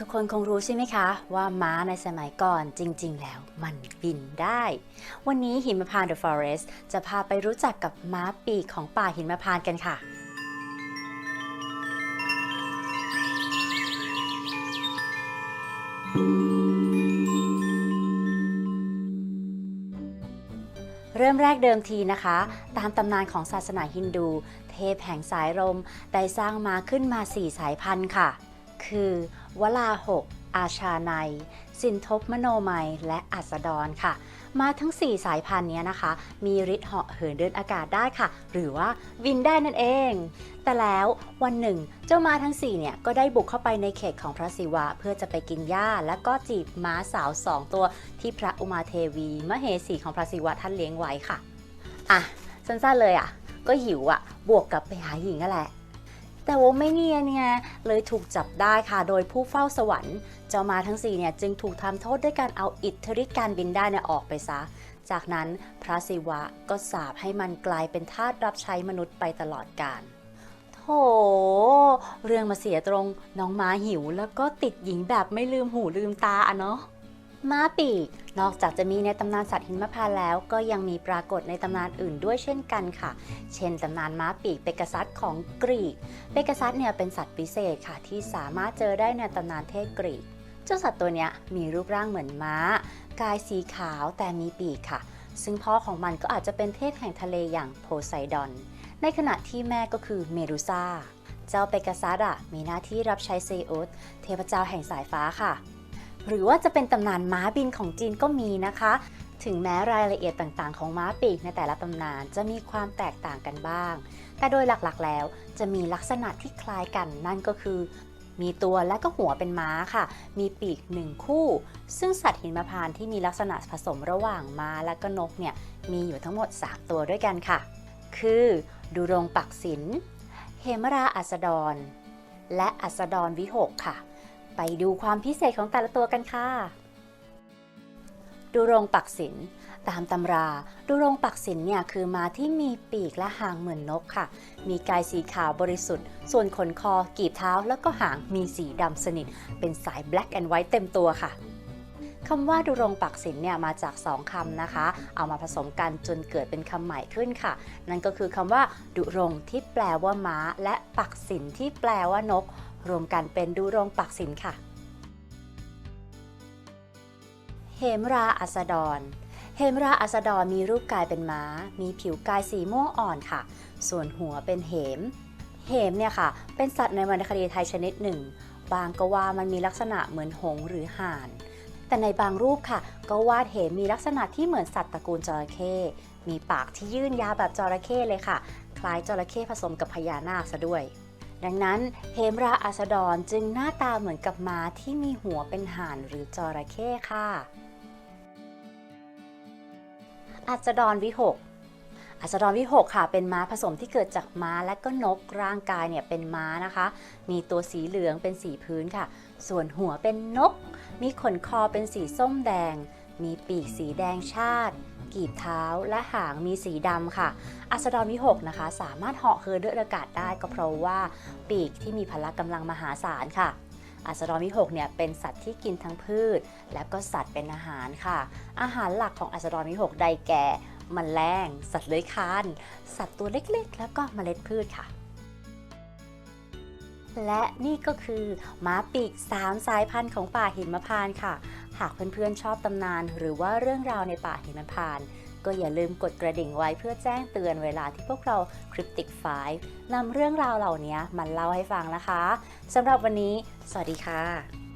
ทุกๆคนคงรู้ใช่ไหมคะ ว่าม้าในสมัยก่อนจริงๆ แล้วมันบินได้ วันนี้หิมพานต์ The Forest จะพาไปรู้จักกับม้าปีกของป่าหิมพานต์กันค่ะ เริ่มแรกเดิมทีนะคะ ตามตำนานของศาสนาฮินดู เทพแห่งสายลมได้สร้างม้าขึ้นมา 4 สายพันธุ์ค่ะ คือวลาหก อาชาไนสินทบมโนมัย และอัสดรค่ะ มาทั้ง 4 สายพันธุ์นี้นะคะ มีฤทธิ์เหาะเหินเดินอากาศได้ค่ะ หรือว่าบินได้นั่นเอง แต่แล้ววันหนึ่ง เจ้ามาทั้ง 4 เนี่ย ก็ได้บุกเข้าไปในเขตของพระศิวะ เพื่อจะไปกินหญ้า และก็จีบม้าสาวสองตัวที่พระอุมาเทวีมเหสีของพระศิวะท่านเลี้ยงไว้ค่ะ อะ สั้นๆเลยอะ ก็หิวอะ บวกกับไปหาหญิงนั่นแหละ แต่ว่าไม่เนียนไงเลยถูกจับได้ค่ะโดยผู้เฝ้าสวรรค์ เจ้ามาทั้ง4เนี่ยจึงถูกทำโทษด้วยการเอาอิทธิฤทธิ์การบินได้เนี่ยออกไปซะ จากนั้นพระศิวะก็สาปให้มันกลายเป็นทาสรับใช้มนุษย์ไปตลอดกาลโถเรื่องมาเสียตรงน้องม้าหิวแล้วก็ติดหญิงแบบไม่ลืมหูลืมตาอะเนาะ ม้าปีก นอกจากจะมีในตำนานสัตว์หิมพานต์แล้ว ก็ยังมีปรากฏในตำนานอื่นด้วยเช่นกันค่ะ เช่นตำนานม้าปีกเปกัสซัสของกรีก เปกัสซัสเนี่ยเป็นสัตว์พิเศษค่ะ ที่สามารถเจอได้ในตำนานเทพกรีก เจ้าสัตว์ตัวนี้มีรูปร่างเหมือนม้า กายสีขาวแต่มีปีกค่ะ ซึ่งพ่อของมันก็อาจจะเป็นเทพแห่งทะเลอย่างโพไซดอน ในขณะที่แม่ก็คือเมดูซ่า เจ้าเปกัสซัสอะมีหน้าที่รับใช้เซอุสเทพเจ้าแห่งสายฟ้าค่ะ หรือว่าจะเป็นตำนานม้าบินของจีนก็มีนะคะ ถึงแม้รายละเอียดต่างๆ ของม้าปีกในแต่ละตำนานจะมีความแตกต่างกันบ้าง แต่โดยหลักๆแล้วจะมีลักษณะที่คล้ายกันนั่นก็คือ มีตัวและก็หัวเป็นม้าค่ะ มีปีกหนึ่งคู่ ซึ่งสัตว์หิมพานที่มีลักษณะผสมระหว่างม้าและก็นกเนี่ยมีอยู่ทั้งหมด 3 ตัวด้วยกันค่ะ คือดูรงปักศิลเฮมราอัสดร และอัสดรวิหกค่ะ ไปดูความพิเศษของแต่ละตัวกันค่ะ ดูรงปักศิลตามตำรา ดูรงปักศิลเนี่ยคือม้าที่มีปีกและหางเหมือนนกค่ะ มีกายสีขาวบริสุทธิ์ ส่วนขนคอ กีบเท้า แล้วก็หางมีสีดำสนิท เป็นสาย black and white เต็มตัวค่ะ คำว่าดุรงปักศิลเนี่ยมาจากสองคำนะคะ เอามาผสมกันจนเกิดเป็นคำใหม่ขึ้นค่ะ นั่นก็คือคำว่า ดุรงที่แปลว่าม้า และปักศิลที่แปลว่านก รวมกันเป็นดุรงปักศิลค่ะ เหมราอัสดรเหมราอัสดรมีรูปกายเป็นม้า มีผิวกายสีม่วงอ่อนค่ะ ส่วนหัวเป็นเหม เหมเนี่ยค่ะ เป็นสัตว์ในวรรณคดีไทยชนิดหนึ่ง บางก็ว่ามันมีลักษณะเหมือนหงหรือห่าน แต่ในบางรูปค่ะ ก็วาดเหมมีลักษณะที่เหมือนสัตว์ตระกูลจระเข้ มีปากที่ยื่นยาวแบบจระเข้เลยค่ะ คล้ายจระเข้ผสมกับพญานาคซะด้วย ดังนั้นเฮมราอัสดรจึงหน้าตาเหมือนกับม้าที่มีหัวเป็นห่านหรือจระเข้ค่ะอัสดรวิหกอัสดรวิหกค่ะ เป็นม้าผสมที่เกิดจากม้าและก็นกร่างกายเนี่ยเป็นม้านะคะ มีตัวสีเหลืองเป็นสีพื้นค่ะ ส่วนหัวเป็นนก มีขนคอเป็นสีส้มแดง มีปีกสีแดงชาติ กีบเท้าและหางมีสีดำค่ะ อัสดรวิหกนะคะ สามารถเหาะเหินด้วยอากาศได้ก็เพราะว่าปีกที่มีพละกำลังมหาศาลค่ะอัสดรวิหกเนี่ยเป็นสัตว์ที่กินทั้งพืช และก็สัตว์เป็นอาหารค่ะ อาหารหลักของอัสดรวิหกได้แก่มแมลง สัตว์เลื้อยคลาน สัตว์ตัวเล็กๆ แล้วก็เมล็ดพืชค่ะ และนี่ก็คือม้าปีก 3 สายพันธุ์ของป่าหิมพานต์ค่ะ หากเพื่อนๆชอบตำนาน หรือว่าเรื่องราวในป่าหิมพานต์ก็อย่าลืมกดกระดิ่งไว้เพื่อแจ้งเตือนเวลาที่พวกเรา Cryptic 5นำเรื่องราวเหล่านี้มาเล่าให้ฟังนะคะสำหรับวันนี้ สวัสดีค่ะ